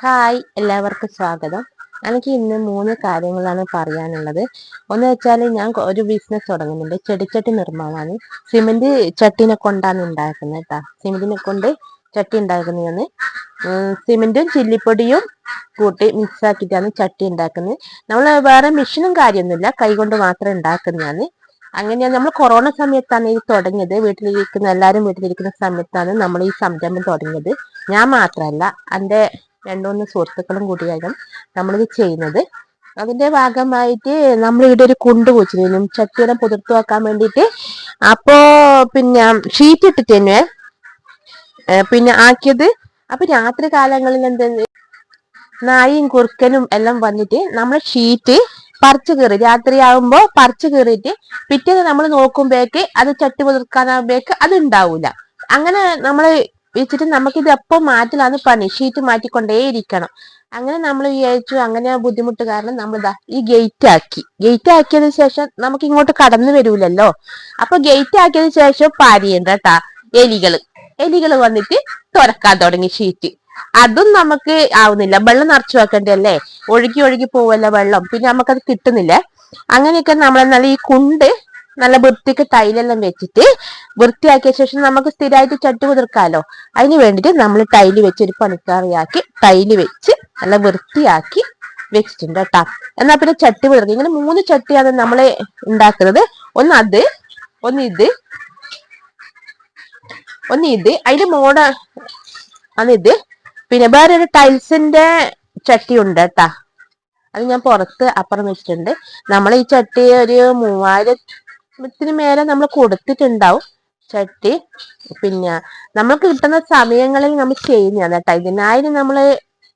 Hi എല്ലാവർക്കും സ്വാഗതം. എനിക്ക് ഇന്ന് മൂന്ന് കാര്യങ്ങളാണ് പറയാനുള്ളത്. ഒന്ന് വെച്ചാൽ ഞാൻ ഒരു ബിസിനസ് തുടങ്ങുന്നുണ്ട്. ചെടിച്ചട്ടി നിർമ്മാണമാണ്. സിമെന്റ് ചട്ടിനെ കൊണ്ടാണ് ഉണ്ടാക്കുന്നത് കേട്ടോ സിമെന്റിനെ കൊണ്ട് ചട്ടി ഉണ്ടാക്കുന്നതാണ് സിമെന്റും ചില്ലിപ്പൊടിയും കൂട്ടി മിക്സ് ആക്കിയിട്ടാണ് ചട്ടി ഉണ്ടാക്കുന്നത്. നമ്മൾ വേറെ മെഷീനും കാര്യമൊന്നുമില്ല. കൈകൊണ്ട് മാത്രം ഉണ്ടാക്കുന്നതാണ്. അങ്ങനെയാണ് നമ്മൾ കൊറോണ സമയത്താണ് ഇത് തുടങ്ങിയത്. വീട്ടിലിരിക്കുന്ന എല്ലാവരും വീട്ടിലിരിക്കുന്ന സമയത്താണ് നമ്മൾ ഈ സംരംഭം തുടങ്ങിയത്. ഞാൻ മാത്രമല്ല എന്റെ രണ്ടുമൂന്ന് സുഹൃത്തുക്കളും കൂടിയാകും നമ്മളിത് ചെയ്യുന്നത്. അതിന്റെ ഭാഗമായിട്ട് നമ്മൾ ഇവിടെ ഒരു കുണ്ട് വെച്ചിരുന്നു ചട്ടിയുടെ പുതിർത്തു വെക്കാൻ വേണ്ടിയിട്ട് അപ്പോ പിന്നെ ഷീറ്റ് ഇട്ടിട്ട് തന്നെ പിന്നെ ആക്കിയത്. അപ്പൊ രാത്രി കാലങ്ങളിൽ എന്താ നായും കുറുക്കനും എല്ലാം വന്നിട്ട് നമ്മൾ ഷീറ്റ് പറിച്ചു കയറി രാത്രിയാവുമ്പോൾ പറിച്ചു കയറിയിട്ട് പിറ്റേന്ന് നമ്മൾ നോക്കുമ്പോഴേക്ക് അത് ചട്ടി പുതിർക്കാനാകുമ്പോഴേക്ക് അത് ഉണ്ടാവൂല. അങ്ങനെ നമ്മൾ വെച്ചിട്ട് നമുക്കിത് എപ്പോൾ മാറ്റലാണ് പണി. ഷീറ്റ് മാറ്റിക്കൊണ്ടേയിരിക്കണം. അങ്ങനെ നമ്മൾ വിചാരിച്ചു അങ്ങനെ ബുദ്ധിമുട്ട് കാരണം നമ്മൾ ഈ ഗേറ്റ് ആക്കി ഗേറ്റ് ആക്കിയതിനു ശേഷം നമുക്ക് ഇങ്ങോട്ട് കടന്നു വരൂലല്ലോ. അപ്പൊ ഗേറ്റ് ആക്കിയതിനു ശേഷം പാരിയുണ്ട് കേട്ടാ എലികൾ. എലികൾ വന്നിട്ട് തുറക്കാൻ തുടങ്ങി ഷീറ്റ്. അതും നമുക്ക് ആവുന്നില്ല. വെള്ളം നിറച്ചു വെക്കണ്ടല്ലേ ഒഴുകി ഒഴുകി പോവല്ല വെള്ളം. പിന്നെ നമുക്കത് കിട്ടുന്നില്ല. അങ്ങനെയൊക്കെ നമ്മൾ ഈ കുണ്ട് നല്ല വൃത്തിക്ക് ടൈലെല്ലാം വെച്ചിട്ട് വൃത്തിയാക്കിയ ശേഷം നമുക്ക് സ്ഥിരമായിട്ട് ചട്ടി കുതിർക്കാലോ. അതിന് വേണ്ടിയിട്ട് നമ്മൾ ടൈൽ വെച്ച് ഒരു പണിക്കാറിയാക്കി ടൈൽ വെച്ച് നല്ല വൃത്തിയാക്കി വെച്ചിട്ടുണ്ട് കേട്ടോ. എന്നാ പിന്നെ ചട്ടി കുതിർക്കുക ഇങ്ങനെ മൂന്ന് ചട്ടിയാണ് നമ്മൾ ഉണ്ടാക്കുന്നത്. ഒന്ന് അത് ഒന്ന് ഇത് ഒന്ന് ഇത്. അതിന്റെ മോഡ ഇത്. പിന്നെ വേറെ ഒരു ടൈൽസിന്റെ ചട്ടി ഉണ്ട് കേട്ടാ. അത് ഞാൻ പുറത്ത് അപ്പുറം വെച്ചിട്ടുണ്ട്. നമ്മൾ ഈ ചട്ടി ഒരു മൂവായിരം ത്തിന് മേലെ നമ്മൾ കൊടുത്തിട്ടുണ്ടാവും. ചട്ടി. പിന്നെ നമ്മൾക്ക് കിട്ടുന്ന സമയങ്ങളിൽ നമ്മൾ ചെയ്യുന്നതാണ് കേട്ടോ. ഇതിനായാലും നമ്മൾ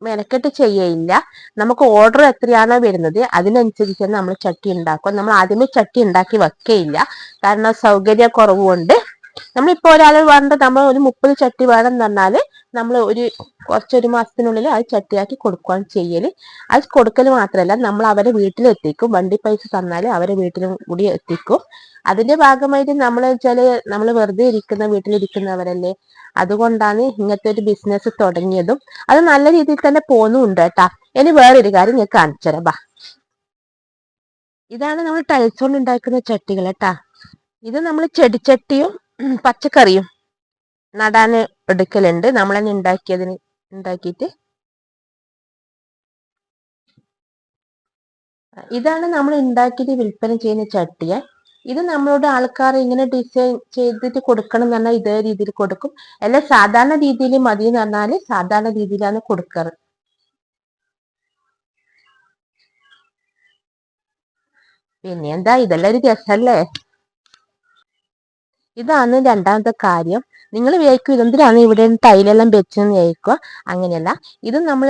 മെനക്കെട്ട് ചെയ്യയില്ല. നമുക്ക് ഓർഡർ എത്രയാണോ വരുന്നത് അതിനനുസരിച്ച് നമ്മൾ ചട്ടി ഉണ്ടാക്കും നമ്മൾ ആദ്യമേ ചട്ടി ഉണ്ടാക്കി വെക്കയില്ല. കാരണം സൗകര്യ കുറവുകൊണ്ട്. നമ്മളിപ്പോ ഒരാൾ വേണ്ട നമ്മൾ ഒരു മുപ്പത് ചട്ടി വേണം എന്ന് പറഞ്ഞാൽ നമ്മൾ ഒരു കുറച്ചൊരു മാസത്തിനുള്ളിൽ അത് ചട്ടിയാക്കി കൊടുക്കുകയാണ് ചെയ്യൽ അത് കൊടുക്കൽ മാത്രമല്ല നമ്മൾ അവരെ വീട്ടിലെത്തിക്കും വണ്ടി പൈസ തന്നാൽ അവരെ വീട്ടിലും കൂടി എത്തിക്കും. അതിന്റെ ഭാഗമായിട്ട് നമ്മൾ ചില നമ്മൾ വെറുതെ ഇരിക്കുന്ന വീട്ടിലിരിക്കുന്നവരല്ലേ? അതുകൊണ്ടാണ് ഇങ്ങനത്തെ ഒരു ബിസിനസ് തുടങ്ങിയതും. അത് നല്ല രീതിയിൽ തന്നെ പോകുന്നുണ്ട് കേട്ടാ. ഇനി വേറൊരു കാര്യം ഞാൻ കാണിച്ചുതരാം ബാ. ഇതാണ് നമ്മൾ ടൈൽസ് കൊണ്ട് ഉണ്ടാക്കുന്ന ചട്ടികൾ കേട്ടാ. ഇത് നമ്മൾ ചെടിച്ചട്ടിയും പച്ചക്കറിയും നടാൻ എടുക്കലുണ്ട്. നമ്മൾ തന്നെ ഉണ്ടാക്കിയതിന് ഉണ്ടാക്കിയിട്ട്. ഇതാണ് നമ്മൾ ഉണ്ടാക്കിയിട്ട് വിൽപ്പന ചെയ്യുന്ന ചട്ടിയ. ഇത് നമ്മളോട് ആൾക്കാർ ഇങ്ങനെ ഡിസൈൻ ചെയ്തിട്ട് കൊടുക്കണം എന്ന് പറഞ്ഞാൽ ഇതേ രീതിയിൽ കൊടുക്കും. അല്ല സാധാരണ രീതിയിൽ മതി എന്ന് പറഞ്ഞാൽ സാധാരണ രീതിയിലാണ് കൊടുക്കാറ്. പിന്നെ എന്താ ഇതെല്ലാം ഒരു രസല്ലേ? ഇതാണ് രണ്ടാമത്തെ കാര്യം. നിങ്ങൾ വിചാരിക്കും ഇതെന്തിനാണ് ഇവിടെ ടൈലെല്ലാം വെച്ചെന്ന് വിചാരിക്കുക? അങ്ങനെയല്ല. ഇത് നമ്മൾ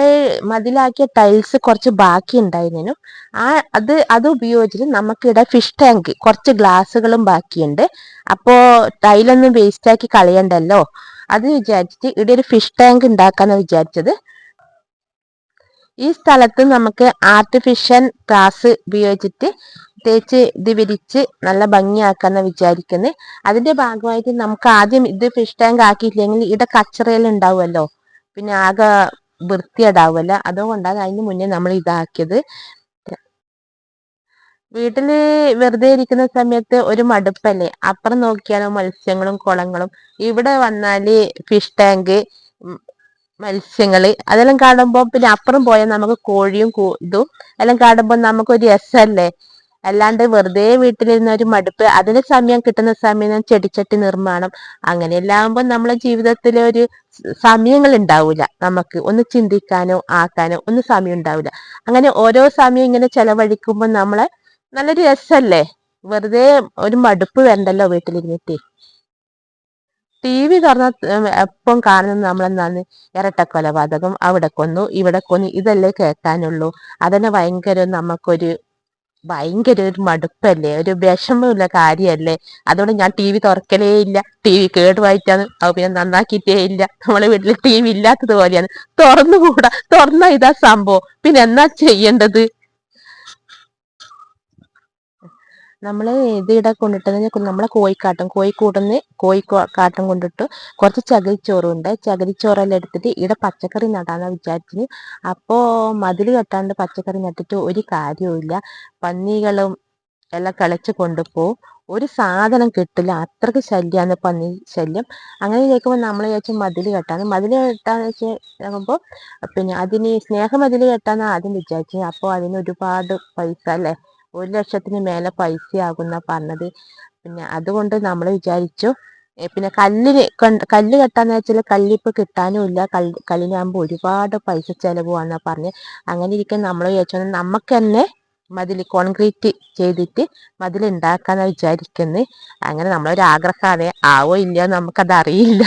മതിലാക്കിയ ടൈൽസ് കുറച്ച് ബാക്കി ഉണ്ടായിരുന്നു ആ അത് അത് ഉപയോഗിച്ചിട്ട് നമുക്കിവിടെ ഫിഷ് ടാങ്ക് കുറച്ച് ഗ്ലാസ്സുകളും ബാക്കിയുണ്ട്. അപ്പോൾ ടൈലൊന്നും വേസ്റ്റാക്കി കളയണ്ടല്ലോ? അത് വിചാരിച്ചിട്ട് ഇവിടെ ഒരു ഫിഷ് ടാങ്ക് ഉണ്ടാക്കാന്ന് വിചാരിച്ചത്. ഈ സ്ഥലത്ത് നമുക്ക് ആർട്ടിഫിഷ്യൽ ഗ്ലാസ് ഉപയോഗിച്ചിട്ട് തേച്ച് ഇത് വിരിച്ച് നല്ല ഭംഗിയാക്കാന്ന് വിചാരിക്കുന്നത് അതിന്റെ ഭാഗമായിട്ട് നമുക്ക് ആദ്യം ഇത് ഫിഷ് ടാങ്ക് ആക്കിയില്ലെങ്കിൽ ഇവിടെ കച്ചറയെല്ലാം ഉണ്ടാവുമല്ലോ. പിന്നെ ആകെ വൃത്തിയുണ്ടാവുമല്ലോ അതുകൊണ്ടാണ് അതിന് മുന്നേ നമ്മൾ ഇതാക്കിയത്. വീട്ടിൽ വെറുതെ ഇരിക്കുന്ന സമയത്ത് ഒരു മടുപ്പല്ലേ? അപ്പുറം നോക്കിയാലോ മത്സ്യങ്ങളും കുളങ്ങളും. ഇവിടെ വന്നാൽ ഫിഷ് ടാങ്ക് മത്സ്യങ്ങൾ അതെല്ലാം കാണുമ്പോൾ പിന്നെ അപ്പുറം പോയാൽ നമുക്ക് കോഴിയും ഇതും എല്ലാം കാണുമ്പോൾ നമുക്കൊരു രസമല്ലേ അല്ലാണ്ട് വെറുതെ വീട്ടിലിരുന്ന ഒരു മടുപ്പ് അതിന് സമയം കിട്ടുന്ന സമയം ചെടിച്ചട്ടി നിർമ്മാണം അങ്ങനെയെല്ലാം ആകുമ്പോൾ നമ്മളെ ജീവിതത്തിലെ ഒരു സമയങ്ങൾ ഉണ്ടാവില്ല നമുക്ക് ഒന്ന് ചിന്തിക്കാനോ ആക്കാനോ ഒന്നും സമയം ഉണ്ടാവില്ല അങ്ങനെ ഓരോ സമയം ഇങ്ങനെ ചെലവഴിക്കുമ്പോൾ നമ്മളെ നല്ലൊരു രസല്ലേ? വെറുതെ ഒരു മടുപ്പ് വേണ്ടല്ലോ വീട്ടിലിരുന്നിട്ട്. ടി വി തുറന്ന എപ്പം കാണുന്നത് നമ്മളെന്താണ് ഇരട്ട കൊലപാതകം അവിടെ കൊന്നു ഇവിടെ കൊന്നു ഇതല്ലേ കേൾക്കാനുള്ളൂ. അതന്നെ ഭയങ്കര നമുക്കൊരു ഭയങ്കര ഒരു മടുപ്പല്ലേ? ഒരു വിഷമമുള്ള കാര്യല്ലേ? അതുകൊണ്ട് ഞാൻ ടി വി തുറക്കലേ ഇല്ല. ടി വി കേടുവായിട്ടാണ്. അത് പിന്നെ നന്നാക്കിയിട്ടേ ഇല്ല. നമ്മളെ വീട്ടിൽ ടി വി ഇല്ലാത്തത് പോലെയാണ്. തുറന്നുകൂടാ. തുറന്ന ഇതാ സംഭവം. പിന്നെ എന്നാ ചെയ്യേണ്ടത്? നമ്മൾ ഇത് ഇവിടെ കൊണ്ടിട്ട് നമ്മളെ കോഴിക്കാട്ടം കോഴിക്കൂടുന്ന് കോഴി കാട്ടം കൊണ്ടിട്ട് കുറച്ച് ചകിരിച്ചോറുണ്ട്. ചകിരിച്ചോറെല്ലാം എടുത്തിട്ട് ഇവിടെ പച്ചക്കറി നടാന്ന് വിചാരിച്ചിന്. അപ്പോൾ മതിൽ കെട്ടാണ്ട് പച്ചക്കറി നട്ടിട്ട് ഒരു കാര്യവുമില്ല പന്നികളും എല്ലാം കളിച്ച് കൊണ്ടുപോകും ഒരു സാധനം കിട്ടില്ല. അത്രയ്ക്ക് ശല്യമാണ് പന്നി ശല്യം. അങ്ങനെ കേൾക്കുമ്പോൾ നമ്മൾ ചോദിച്ചാൽ മതിൽ കെട്ടാന്ന്. മതിൽ കെട്ടാന്ന് വെച്ച് പിന്നെ അതിന് സ്നേഹമതിൽ കെട്ടാന്ന് ആദ്യം വിചാരിച്ചു. അപ്പോൾ അതിന് ഒരുപാട് പൈസ അല്ലേ? ഒരു ലക്ഷത്തിന് മേലെ പൈസയാകുന്ന പറഞ്ഞത്. പിന്നെ അതുകൊണ്ട് നമ്മൾ വിചാരിച്ചു പിന്നെ കല്ലിന് കല്ല് കെട്ടാന്ന് വെച്ചാൽ കല്ലിപ്പോൾ കിട്ടാനും ഇല്ല കല്ല് കല്ലിനാകുമ്പോൾ ഒരുപാട് പൈസ ചിലവുവാന്നാ പറഞ്ഞ്. അങ്ങനെ ഇരിക്കാൻ നമ്മൾ വിചാരിച്ചു. നമുക്ക് തന്നെ മതിൽ കോൺക്രീറ്റ് ചെയ്തിട്ട് മതിൽ ഉണ്ടാക്കാന്ന് വിചാരിക്കുന്നത് അങ്ങനെ നമ്മളൊരു ആഗ്രഹമാണ് ആവോ ഇല്ലയോ നമുക്കത് അറിയില്ല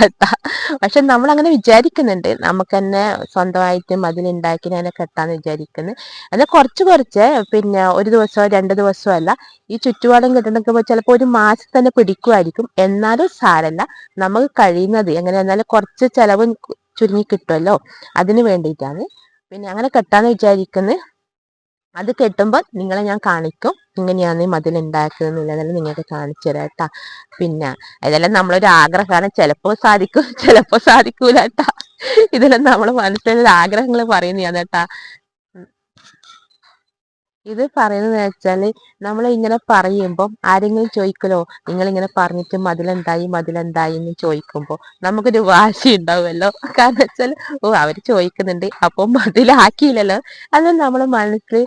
പക്ഷെ നമ്മൾ അങ്ങനെ വിചാരിക്കുന്നുണ്ട്. നമുക്ക് തന്നെ സ്വന്തമായിട്ട് മതിൽ ഉണ്ടാക്കി അതിനെ കെട്ടാന്ന് വിചാരിക്കുന്നത് എന്നാൽ കുറച്ച് കുറച്ച് പിന്നെ ഒരു ദിവസമോ രണ്ട് ദിവസമോ അല്ല ഈ ചുറ്റുപാടും കിട്ടുന്നൊക്കെ ചിലപ്പോൾ ഒരു മാസം തന്നെ പിടിക്കുമായിരിക്കും എന്നാലും സാരല്ല നമുക്ക് കഴിയുന്നത് എങ്ങനെ എന്നാലും കുറച്ച് ചിലവ് ചുരുങ്ങി കിട്ടുമല്ലോ അതിന് വേണ്ടിയിട്ടാണ്. പിന്നെ അങ്ങനെ കെട്ടാന്ന് വിചാരിക്കുന്നത് അത് കെട്ടുമ്പോൾ നിങ്ങളെ ഞാൻ കാണിക്കും. ഇങ്ങനെയാണ് ഈ മതിൽ ഉണ്ടാക്കുന്നതെന്നുള്ളതെല്ലാം നിങ്ങൾക്ക് കാണിച്ചു തരാം കേട്ടാ പിന്നെ ഇതെല്ലാം നമ്മളൊരു ആഗ്രഹമാണ് ചിലപ്പോൾ സാധിക്കും ചിലപ്പോൾ സാധിക്കൂല കേട്ടാ ഇതെല്ലാം നമ്മൾ മനസ്സിലൊരു ആഗ്രഹങ്ങൾ പറയുന്നതാണ് കേട്ടാ ഇത് പറയുന്നത് വെച്ചാൽ നമ്മൾ ഇങ്ങനെ പറയുമ്പോൾ ആരെങ്കിലും ചോദിക്കലോ? നിങ്ങൾ ഇങ്ങനെ പറഞ്ഞിട്ട് മതിലെന്തായി മതിലെന്തായി എന്ന് ചോദിക്കുമ്പോൾ നമുക്കൊരു വാശി ഉണ്ടാവുമല്ലോ. കാരണം വെച്ചാൽ ഓ അവർ ചോദിക്കുന്നുണ്ട് അപ്പോൾ മതിലാക്കിയില്ലല്ലോ. അത് നമ്മൾ മനസ്സിൽ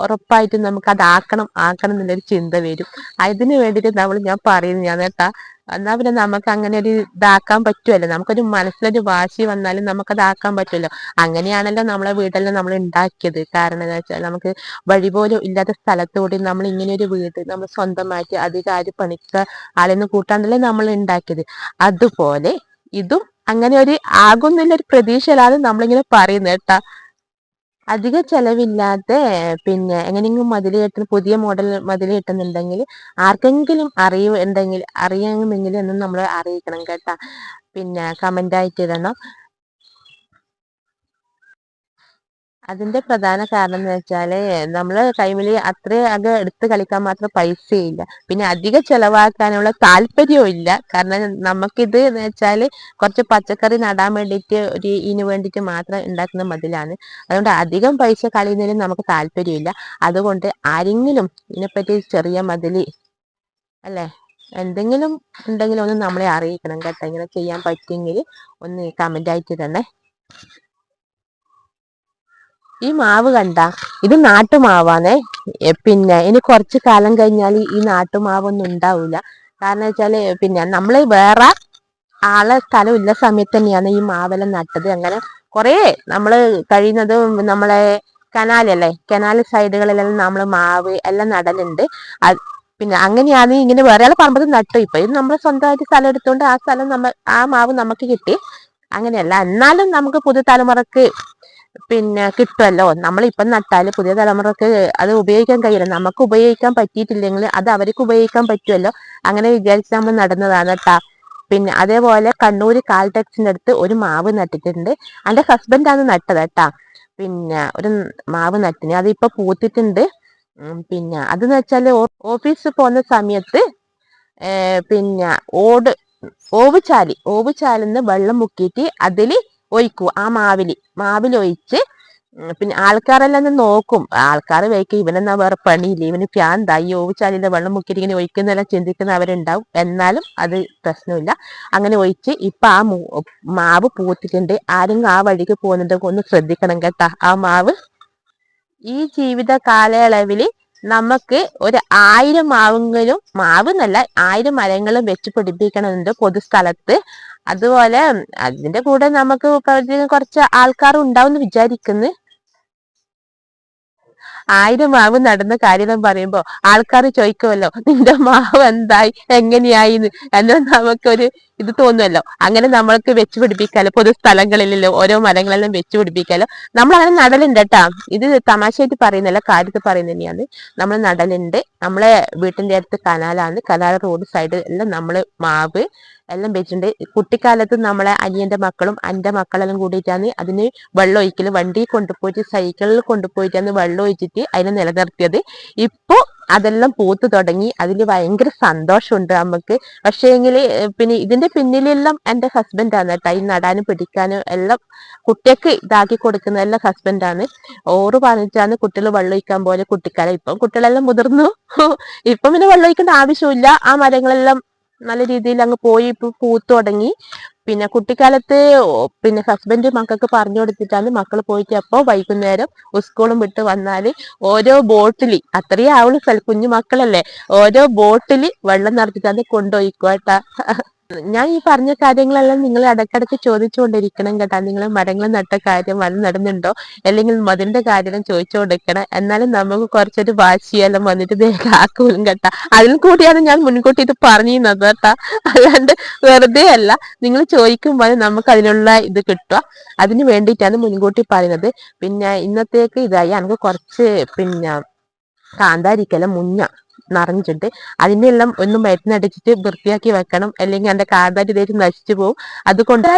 ഉറപ്പായിട്ടും നമുക്ക് അതാക്കണം ആക്കണം എന്നുള്ളൊരു ചിന്ത വരും. അതിനു വേണ്ടിയിട്ട് നമ്മൾ ഞാൻ പറയുന്നു ഞാൻ കേട്ടാ എന്നാ പിന്നെ നമുക്ക് അങ്ങനെ ഒരു ഇതാക്കാൻ പറ്റുമല്ലോ നമുക്കൊരു മനസ്സിലൊരു വാശി വന്നാലും നമുക്ക് അതാക്കാൻ പറ്റുമല്ലോ അങ്ങനെയാണല്ലോ നമ്മളെ വീടെല്ലാം നമ്മൾ ഉണ്ടാക്കിയത്. കാരണം എന്താ വെച്ചാൽ നമുക്ക് വഴി പോലും ഇല്ലാത്ത സ്ഥലത്തുകൂടി നമ്മൾ ഇങ്ങനെ ഒരു വീട് നമ്മൾ സ്വന്തമായിട്ട് അധികാരി പണിക്ക ആളെന്ന് കൂട്ടാണ്ടല്ലേ നമ്മൾ ഉണ്ടാക്കിയത്. അതുപോലെ ഇതും അങ്ങനെ ഒരു ആകുന്നില്ല ഒരു പ്രതീക്ഷയിലാണ് നമ്മളിങ്ങനെ പറയുന്നത് കേട്ടാ. അധിക ചെലവില്ലാത്ത പിന്നെ എങ്ങനെയെങ്കിലും മതിൽ കെട്ടുന്ന പുതിയ മോഡൽ മതിൽ കെട്ടുന്നുണ്ടെങ്കിൽ ആർക്കെങ്കിലും അറിയുണ്ടെങ്കിൽ അറിയാമെങ്കിൽ എന്നും നമ്മളെ അറിയിക്കണം കേട്ടാ. പിന്നെ കമന്റ് ആയിട്ട് ഇടണം. അതിന്റെ പ്രധാന കാരണം എന്ന് വെച്ചാൽ നമ്മൾ ടൈമിൽ അത്ര അത് എടുത്ത് കളിക്കാൻ മാത്രം പൈസയില്ല. പിന്നെ അധികം ചെലവാക്കാനുള്ള താല്പര്യവും ഇല്ല. കാരണം നമുക്കിത് എന്ന് വെച്ചാൽ കുറച്ച് പച്ചക്കറി നടാൻ വേണ്ടിയിട്ട് ഒരു ഇതിന് വേണ്ടിയിട്ട് മാത്രം ഉണ്ടാക്കുന്ന മതിലാണ്. അതുകൊണ്ട് അധികം പൈസ കളിയുന്നതിലും നമുക്ക് താല്പര്യമില്ല. അതുകൊണ്ട് ആരെങ്കിലും ഇതിനെപ്പറ്റി ചെറിയ മതിൽ അല്ലേ? എന്തെങ്കിലും ഉണ്ടെങ്കിലും ഒന്ന് നമ്മളെ അറിയിക്കണം കേട്ടോ. ഇങ്ങനെ ചെയ്യാൻ പറ്റുമെങ്കിൽ ഒന്ന് കമന്റ് ആയിട്ട് തന്നെ ഈ മാവ് കണ്ട? ഇത് നാട്ടുമാവാണേ. പിന്നെ ഇനി കുറച്ച് കാലം കഴിഞ്ഞാൽ ഈ നാട്ടുമാവൊന്നും ഉണ്ടാവില്ല കാരണം വെച്ചാൽ പിന്നെ നമ്മൾ വേറെ ആളെ സ്ഥലം ഇല്ല സമയത്ത് തന്നെയാണ് ഈ മാവെല്ലാം നട്ടത്. അങ്ങനെ കുറേ നമ്മൾ കഴിയുന്നത് നമ്മളെ കനാലല്ലേ കനാൽ സൈഡുകളിലെല്ലാം നമ്മൾ മാവ് എല്ലാം നടലുണ്ട്. പിന്നെ അങ്ങനെയാണ് ഇങ്ങനെ വേറെ ആൾ പറമ്പത് നട്ടു. ഇപ്പൊ ഇത് നമ്മൾ സ്വന്തമായിട്ട് സ്ഥലം എടുത്തുകൊണ്ട് ആ സ്ഥലം നമ്മ ആ മാവ് നമുക്ക് കിട്ടി. അങ്ങനെയല്ല. എന്നാലും നമുക്ക് പുതുതലമുറക്ക് പിന്നെ കിട്ടുമല്ലോ നമ്മളിപ്പം നട്ടാൽ പുതിയ തലമുറയ്ക്ക് അത് ഉപയോഗിക്കാൻ കഴിയില്ല. നമുക്ക് ഉപയോഗിക്കാൻ പറ്റിയിട്ടില്ലെങ്കിൽ അത് അവർക്ക് ഉപയോഗിക്കാൻ പറ്റുമല്ലോ അങ്ങനെ വിചാരിച്ച് നമ്മൾ നടന്നതാണ് കേട്ടാ പിന്നെ അതേപോലെ കണ്ണൂർ കാൽടെക്സിന്റെ അടുത്ത് ഒരു മാവ് നട്ടിട്ടുണ്ട്. എന്റെ ഹസ്ബൻഡാണ് നട്ടത് കേട്ടാ പിന്നെ ഒരു മാവ് നട്ടിന്. അതിപ്പോൾ പൂത്തിട്ടുണ്ട്. പിന്നെ അതെന്ന് വെച്ചാൽ ഓഫീസിൽ പോകുന്ന സമയത്ത് പിന്നെ ഓട് ഓവുചാലി ഓവുചാലിന്ന് വെള്ളം മുക്കിയിട്ട് അതിൽ ഒഴിക്കൂ. ആ മാവിൽ. ഒഴിച്ച് പിന്നെ ആൾക്കാരെല്ലാം ഒന്ന് നോക്കും. ആൾക്കാർ വയ്ക്കും. ഇവനെന്നാ വേറെ പണിയില്ല? ഇവന് പ്രാന്തായി ഓവിച്ചാലിന്റെ വെള്ളം മുക്കിയിട്ട് ഇങ്ങനെ ഒഴിക്കുന്നെല്ലാം ചിന്തിക്കുന്നവരുണ്ടാവും എന്നാലും അത് പ്രശ്നമില്ല. അങ്ങനെ ഒഴിച്ച് ഇപ്പൊ ആ മാവ് പൂത്തിട്ടുണ്ട്. ആരും ആ വഴിക്ക് പോകുന്നുണ്ടെങ്കിൽ ഒന്ന് ശ്രദ്ധിക്കണം കേട്ടാ. ആ മാവ് ഈ ജീവിത കാലയളവിൽ നമുക്ക് ഒരു ആയിരം മാവുകളും മാവ് എന്നല്ല ആയിരം മരങ്ങളും വെച്ച് പിടിപ്പിക്കണമെന്നുണ്ട് പൊതുസ്ഥലത്ത് അതുപോലെ അതിന്റെ കൂടെ നമുക്ക് കുറച്ച് ആൾക്കാർ ഉണ്ടാവും എന്ന് വിചാരിക്കുന്നു. ആയിരം മാവ് നടന്ന കാര്യം പറയുമ്പോ ആൾക്കാർ ചോദിക്കുമല്ലോ നിന്റെ മാവ് എന്തായി? എങ്ങനെയായി എന്നാൽ നമുക്കൊരു ഇത് തോന്നുമല്ലോ അങ്ങനെ നമ്മൾക്ക് വെച്ച് പിടിപ്പിക്കാലോ പൊതു സ്ഥലങ്ങളിലല്ലോ ഓരോ മരങ്ങളെല്ലാം വെച്ച് പിടിപ്പിക്കാലോ. നമ്മൾ അങ്ങനെ നടലുണ്ട് കേട്ടാ. ഇത് തമാശയായിട്ട് പറയുന്നല്ല കാര്യത്തിൽ പറയുന്നത് തന്നെയാണ്. നമ്മൾ നടലുണ്ട്. നമ്മളെ വീട്ടിന്റെ അടുത്ത് കനാലാണ്. കനാൽ റോഡ് സൈഡ് എല്ലാം നമ്മൾ മാവ് എല്ലാം വെച്ചിട്ടുണ്ട്. കുട്ടിക്കാലത്ത് നമ്മളെ അനിയന്റെ മക്കളും അന്റെ മക്കളെല്ലാം കൂടിയിട്ടാണ് അതിന് വെള്ളം ഒഴിക്കൽ വണ്ടി കൊണ്ടുപോയിട്ട് സൈക്കിളിൽ കൊണ്ടുപോയിട്ടാണ് വെള്ളം ഒഴിച്ചിട്ട് അതിനെ നിലനിർത്തിയത്. ഇപ്പോ അതെല്ലാം പൂത്തു തുടങ്ങി. അതിൽ ഭയങ്കര സന്തോഷമുണ്ട് നമുക്ക്. പക്ഷേ എങ്കിൽ പിന്നെ ഇതിന്റെ പിന്നിലെല്ലാം എന്റെ ഹസ്ബൻഡാണ് കേട്ടോ. ഈ നടാനും പിടിക്കാനും എല്ലാം കുട്ടിയൊക്കെ ഇതാക്കി കൊടുക്കുന്നതെല്ലാം ഹസ്ബൻഡാണ് ഓറ് പറഞ്ഞിട്ടാണ് കുട്ടികൾ വെള്ളമൊഴിക്കാൻ പോലെ കുട്ടിക്കാലം. ഇപ്പം കുട്ടികളെല്ലാം മുതിർന്നു. ഇപ്പം പിന്നെ വെള്ളമൊഴിക്കേണ്ട ആവശ്യമില്ല ആ മരങ്ങളെല്ലാം നല്ല രീതിയിൽ അങ്ങ് പോയി പൂത്തു തുടങ്ങി പിന്നെ കുട്ടിക്കാലത്ത് പിന്നെ ഹസ്ബൻഡ് മക്കൾക്ക് പറഞ്ഞു കൊടുത്തിട്ടാണ് മക്കൾ പോയിട്ട് അപ്പോൾ വൈകുന്നേരം സ്കൂളും വിട്ട് വന്നാൽ ഓരോ ബോട്ടിൽ അത്രയും ആവുള്ളൂ. കുഞ്ഞു മക്കളല്ലേ. ഓരോ ബോട്ടിൽ വെള്ളം നിറച്ചിട്ടാണ് കൊണ്ടുപോയിക്കോട്ടാ ഞാൻ ഈ പറഞ്ഞ കാര്യങ്ങളെല്ലാം നിങ്ങൾ ഇടയ്ക്കിടയ്ക്ക് ചോദിച്ചുകൊണ്ടിരിക്കണം കേട്ടാ. നിങ്ങൾ മരങ്ങൾ നട്ട കാര്യം വന്ന് നടന്നുണ്ടോ അല്ലെങ്കിൽ മതിന്റെ കാര്യം ചോദിച്ചുകൊണ്ടിരിക്കണം. എന്നാലും നമുക്ക് കുറച്ചൊരു വാശിയെല്ലാം വന്നിട്ട് ദേഹാക്കൂലും കേട്ടാ. അതിൽ കൂടിയാണ് ഞാൻ മുൻകൂട്ടി ഇത് പറഞ്ഞിരുന്നത് കേട്ടാ. അല്ലാണ്ട് വെറുതെ അല്ല. നിങ്ങൾ ചോദിക്കുമ്പോൾ നമുക്ക് അതിനുള്ള ഇത് കിട്ടുക. അതിന് വേണ്ടിയിട്ടാണ് മുൻകൂട്ടി പറയുന്നത്. പിന്നെ ഇന്നത്തേക്ക് ഇതായി. എനിക്ക് കുറച്ച് പിന്നെ കാന്താരിക്കല മുഞ്ഞ നിറഞ്ഞിട്ടുണ്ട് അതിനെല്ലാം ഒന്ന് മരുന്നടിച്ചിട്ട് വൃത്തിയാക്കി വെക്കണം അല്ലെങ്കിൽ എന്റെ കാന്താരി ഇതായിട്ട് നശിച്ചു പോകും അതുകൊണ്ട്.